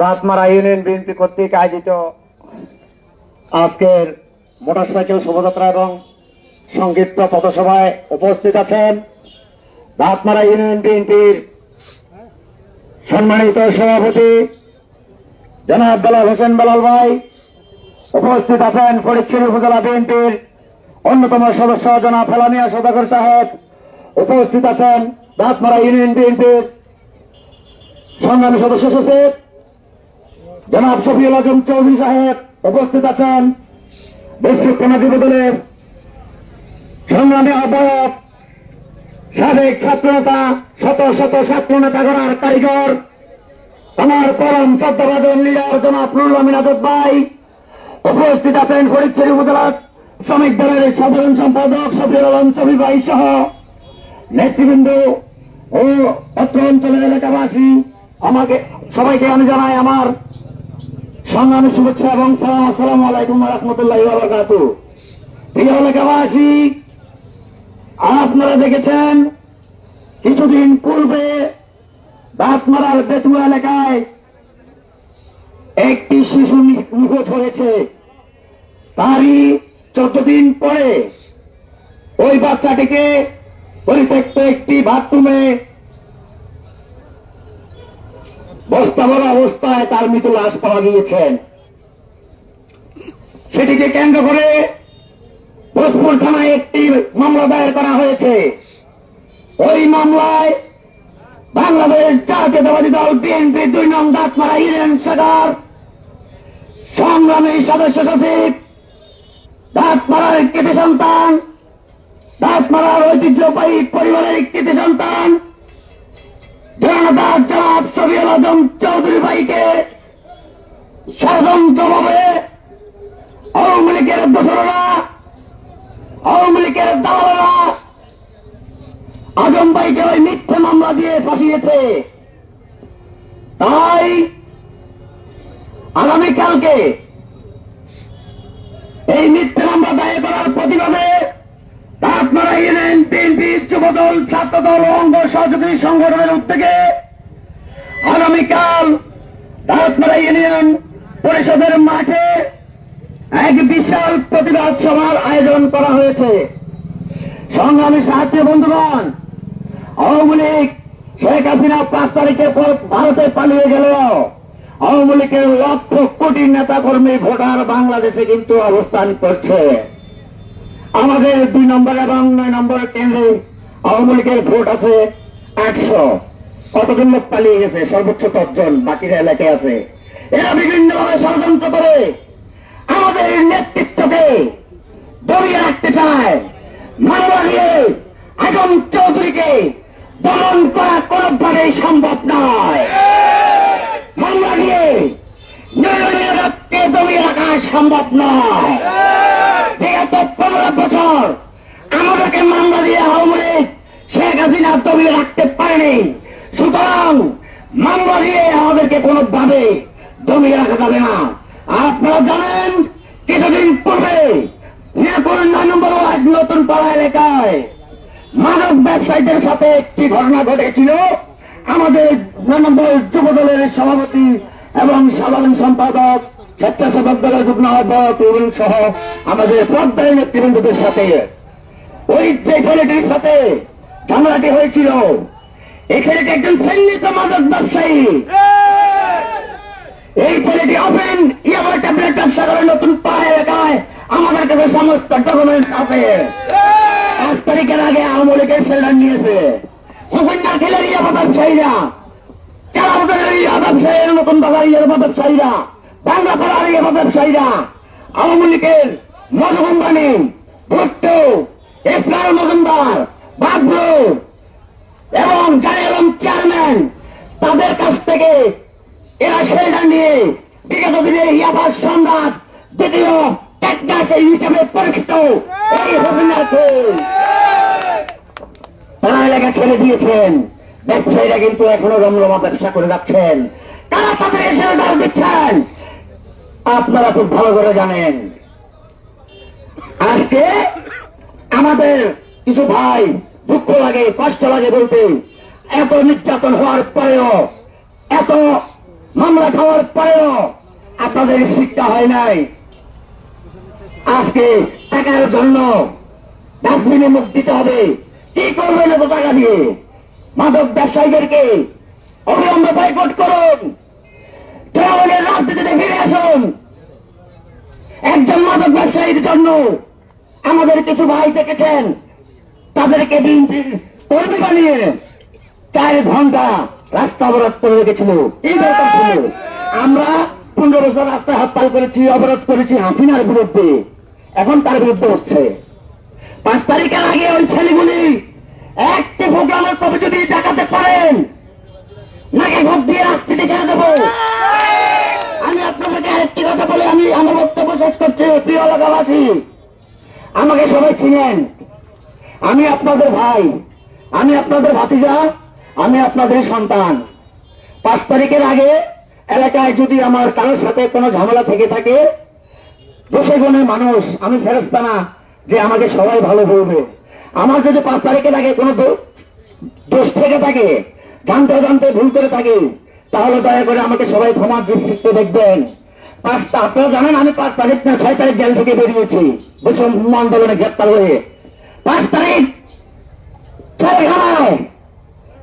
দাঁতমারা union BNP কর্তৃক আয়োজিত আজকের মোটরসাইকেল শোভাযাত্রা এবং সংক্ষিপ্ত পথসভায় উপস্থিত আছেন দাঁতমারা ইউনিয়ন বিএনপির সম্মানিত সভাপতি জনাব বেলাল হোসেন বেলাল ভাই। উপস্থিত আছেন ফরিদপুর উপজেলা বিএনপির অন্যতম সদস্য জনাব ফেলানিয়া সদাগর সাহেব। উপস্থিত আছেন দাঁতমারা ইউনিয়ন বিএনপির সংগ্রামী সদস্য সচিব জনাব শফিউল আজম চৌধুরী সাহেব উপস্থিত আছেন। বিশ্বৃত যুব দলের সংগ্রামী আহ্বায়ক, সাবেক ছাত্রনেতা, শত শত ছাত্রনেতা গড়ার কারিগর, আমার পরম শ্রদ্ধাভাজন লিডার জনাব নুরুল আমিন ভাই উপস্থিত আছেন ফরিদপুর উপজেলার শ্রমিক দলের সাধারণ সম্পাদক শফিউল আলম চবি ভাই সহ নেতৃবৃন্দ ও অত্র অঞ্চলের এলাকাবাসী। আমাকে, সবাইকে আমি জানাই আমার সংগ্রামী শুভেচ্ছা এবং সালাম, আসসালাম আলাইকুম রহমতুল্লাহ বারকাত। প্রিয় এলাকাবাসী আপনারা দেখেছেন, কিছুদিন পূর্বে দাঁতমারার বেতুয়া এলাকায় একটি শিশু নিখোঁজ হয়েছে। তারই চোদ্দ দিন পরে ওই বাচ্চাটিকে পরিত্যক্ত একটি বাথরুমে বস্তা ভরা অবস্থায় তার মৃত লাশ পাওয়া গিয়েছেন সেটিকে কেন্দ্র করে ভোজপুর থানায় একটি মামলা দায়ের করা হয়েছে। ওই মামলায় বাংলাদেশ জাতীয়তাবাদী দল বিএনপি দুই নং দাঁতমারা ইউনিয়ন শাখার সংগ্রামী সদস্য সচিব, দাঁতমারার কৃতি সন্তান, দাঁতমারার ঐতিহ্যবাহী পরিবারের কৃতি সন্তান জনতা জনাব শফিউল আজম চৌধুরী ভাইকে ষড়যন্ত্রভাবে আওয়ামী লীগের দোসররা আওয়ামী লীগের দালালরা আজম ভাইকে ওই মিথ্যে মামলা দিয়ে ফাঁসিয়েছে। তাই আগামীকালকে এই মিথ্যে মামলা দায়ের করার প্রতিবাদে আপনারা ইউনিয়ন বিএনপি, যুবদল, ছাত্রদল, অঙ্গ সহযোগী সংগঠনের উদ্যোগে আগামীকাল আপনারা ইউনিয়ন পরিষদের মাঠে এক বিশাল প্রতিবাদ সভার আয়োজন করা হয়েছে। সংগ্রামী সাহায্য বন্ধুগণ, আওয়ামী লীগ শেখ হাসিনা পাঁচ তারিখে ভারতে পালিয়ে গেল। আওয়ামী লীগের লক্ষ কোটি নেতা কর্মী ভোটার বাংলাদেশে কিন্তু অবস্থান করছে। আমাদের দুই নম্বর এবং নয় নম্বর কেন্দ্রে আওয়ামী লীগের ভোট আছে আটশো কতজন লোক পালিয়ে গেছে? সর্বোচ্চ দশজন বাকিরা এলাকায় আছে। এরা বিভিন্নভাবে ষড়যন্ত্র করে। আমাদের নেতৃত্বকে দমিয়ে রাখতে চায়। দিয়ে আজম চৌধুরীকে দমন করা কোনোভাবেই সম্ভব নয়। মামলা দিয়ে দমিয়ে রাখা সম্ভব নয়। আমাদেরকে মামলা দিয়ে আওয়ামী শেখ হাসিনা দমিয়ে রাখতে পারেনি। সুতরাং মামলা দিয়ে আমাদেরকে কোনোভাবে দমিয়ে রাখা যাবে না। আপনারা জানেন, কিছুদিন পূর্বে নয় নম্বর ওয়ার্ড নতুন পাড়া এলাকায় মানব ব্যবসায়ীদের সাথে একটি ঘটনা ঘটেছিল। আমাদের নয় নম্বর যুব দলের সভাপতি এবং সাধারণ সম্পাদক, স্বেচ্ছাসেবক দলের যুগ্ম আহ্বায়ক সহ আমাদের পর্দায় নেতৃবৃন্দদের সাথে ওই যে ছেলেটির সাথে ঝামেলাটি হয়েছিল এই ছেলেটি একজন চিহ্নিত মাদক ব্যবসায়ী। এই ছেলেটি ওপেন ইয়াবার ট্যাবলেট ব্যবসা করে নতুন পাড়া এলাকায় আমাদের কাছে সমস্ত ডকুমেন্টস আছে। পাঁচ তারিখের আগে আওয়ামী লীগের সেলার নিয়েছে। হোসেন না খেলের ইয়াবা ব্যবসায়ীরা। চারা বদলের ইয়াবা ব্যবসায়ীরা নতুন বাজার ইয়াবা ব্যবসায়ীরা। বাংলা পাড়ার ইয়াবা ব্যবসায়ীরা। আওয়ামী লীগের মধু কোম্পানি ভুট্টো ইসলাম মজুমদার, বাবলু এবং জানিলাম চেয়ারম্যান, তাদের কাছ থেকে এরা সেটা নিয়ে বিগত দিনে ইয়াবাস সম্রাট টেকনাসের হিসেবে তারা এলাকা ছেড়ে দিয়েছেন ব্যবসায়ীরা কিন্তু এখনও রমরমা ব্যবসা করে যাচ্ছেন। তারা তাদের এসে দিচ্ছেন? আপনারা খুব ভালো করে জানেন। আজকে আমাদের কিছু ভাই দুঃখ লাগে, কষ্ট লাগে বলতে, এত নির্যাতন হওয়ার পরেও, এত মামলা খাওয়ার পরেও আপনাদের শিক্ষা হয় নাই। আজকে টাকার জন্য ডাস্টবিনে মুখ দিতে হবে। কি করবেন এত টাকা দিয়ে? মাদক ব্যবসায়ীদেরকে অবিলম্বে বয়কট করুন। তৃণমূলের রাজনীতিতে ফিরে আসুন। একজন মাদক ব্যবসায়ীর জন্য আমাদের কিছু ভাই দেখেছেন? তাদেরকে বিএনপির কর্মী বানিয়ে চার ঘণ্টা রাস্তা অবরোধ করে রেখেছিল। এই দরকার ছিল। আমরা পনেরো বছর রাস্তায় হরতাল করেছি, অবরোধ করেছি হাসিনার বিরুদ্ধে। এখন তার বিরুদ্ধে হচ্ছে। পাঁচ তারিখের আগে ওই ছেলেগুলি একটি প্রোগ্রামের কবি যদি দেখাতে পারেন, নাকে ভোট দিয়ে রাজনীতি ছেড়ে দেবো। আমি আপনাদেরকে আরেকটি কথা বলে আমি আমার বক্তব্য শেষ করছি, প্রিয় এলাকাবাসী। আমাকে সবাই চিনেন। আমি আপনাদের ভাই, আমি আপনাদের ভাতিজা, আমি আপনাদের সন্তান। পাঁচ তারিখের আগে এলাকায় যদি আমার কারোর সাথে কোনো ঝামেলা থেকে থাকে বসে গুণে মানুষ, আমি ফেরস্তা না যে আমাকে সবাই ভালো বলবে। আমার যদি পাঁচ তারিখের আগে কোনো দোষ থেকে থাকে, জানতে জানতে ভুল করে থাকে, তাহলে দয়া করে আমাকে সবাই ক্ষমার দৃষ্টিতে দেখবেন। পাঁচটা আপনারা জানেন, আমি পাঁচ তারিখ না, ছয় তারিখ জেল থেকে বেরিয়েছি। বৈষম্য আন্দোলনে গ্রেপ্তার হয়ে। পাঁচ তারিখ ছয়খানায়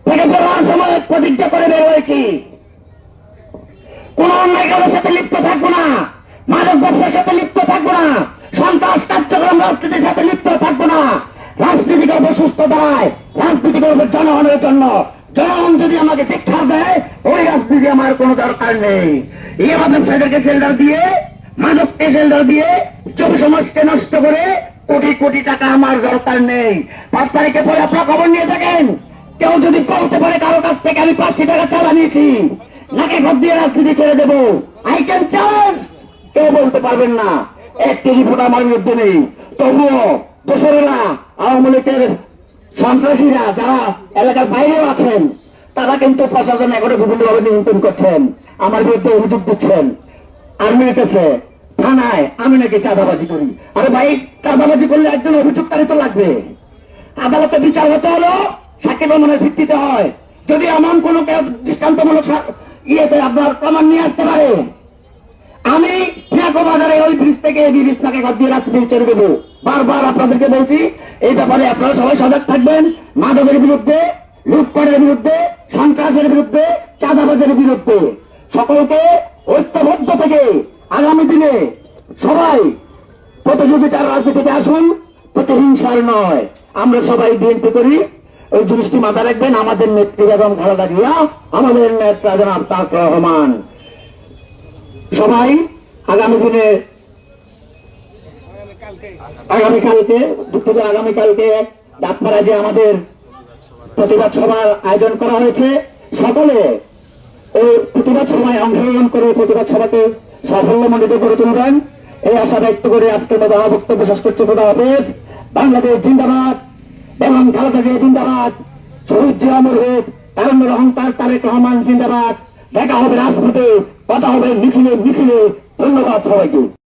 থেকে বেরোয়ার সময় প্রতিজ্ঞা করে বের হয়েছি কোন অন্যায় কাজের সাথে লিপ্ত থাকব না। মাদক ব্যবসার সাথে লিপ্ত থাকব না। সন্ত্রাস কার্যক্রম রাজনীতির সাথে লিপ্ত থাকব না। রাজনীতি করব সুস্থ দায় রাজনীতি জনগণের জন্য। জনগণ যদি আমাকে শিক্ষা দেয়, ওই রাজনীতি আমার কোনো দরকার নেই। আমাদের ফেডারকে সেল্ডার দিয়ে, মাদককে সেল্ডার দিয়ে যুব সমাজকে নষ্ট করে কোটি কোটি টাকা আমার দরকার নেই। পাঁচ তারিখে পরে আপনারা খবর নিয়ে থাকেন। কেউ যদি বলতে পারে কারও কাছ থেকে আমি পাঁচটি টাকা চালা নিয়েছি নাকে ভোট দিয়ে রাজনীতি ছেড়ে দেবো? আই ক্যান চ্যালেঞ্জ কেউ বলতে পারবেন না। একটি রিপোর্ট আমার বিরুদ্ধে নেই। তবুও দোসরেরা, আওয়ামী লীগের সন্ত্রাসীরা যারা এলাকার বাইরেও আছেন তারা কিন্তু প্রশাসন এখনও বিভিন্নভাবে নিয়ন্ত্রণ করছেন। আমার বিরুদ্ধে অভিযোগ দিচ্ছেন। আর্মি রেখেছে থানায় আমি নাকি চাঁদাবাজি করি। আরে ভাই, চাঁদাবাজি করলে একজন অভিযোগকারী তো লাগবে। আদালতে বিচার হতে হলো, সাক্ষী প্রমাণের ভিত্তিতে হয়। যদি এমন কোন দৃষ্টান্তমূলক ইয়েতে আপনার প্রমাণ নিয়ে আসতে পারে, আমি ফিয়াকো বাজারে ওই ব্রিজ থেকে এই ব্রিজ তাকে ঘর দিয়ে রাত্রি ছেড়ে দেবো। বারবার আপনাদেরকে বলছি, এই ব্যাপারে আপনারা সবাই সজাগ থাকবেন। মাদকের বিরুদ্ধে, লুটপাটের বিরুদ্ধে সন্ত্রাসের বিরুদ্ধে, চাঁদাবাজের বিরুদ্ধে। সকলকে ঐক্যবদ্ধ থেকে আগামী দিনে সবাই প্রতিযোগিতার রাজনীতিতে আসুন, প্রতিহিংসার নয়। আমরা সবাই বিএনপি করি। ওই জিনিসটি মাথা রাখবেন, আমাদের নেত্রী বেগম খালেদা জিয়া, আমাদের নেতা জনাব তাক রহমান। সবাই আগামী দিনে আগামীকালকে দুঃখিত আগামীকালকে ডাকপাড়া যে আমাদের প্রতিবাদ সভার আয়োজন করা হয়েছে। সকলে এই প্রতিবাদ সভায় অংশগ্রহণ করে প্রতিবাদ সভাকে সাফল্যমণ্ডিত করে তুলবেন। এই আশা ব্যক্ত করে আজকের মতো বক্তব্য শেষ করছে। খোদা হাফেজ। বাংলাদেশ জিন্দাবাদ। বেগম খালেদা জিয়া জিন্দাবাদ। শহীদ জিয়া মুরহিদ তারুণ্যের অহংকার তারেক রহমান জিন্দাবাদ। দেখা হবে রাজপথে, কথা হবে মিছিলে মিছিলে। ধন্যবাদ সবাইকে।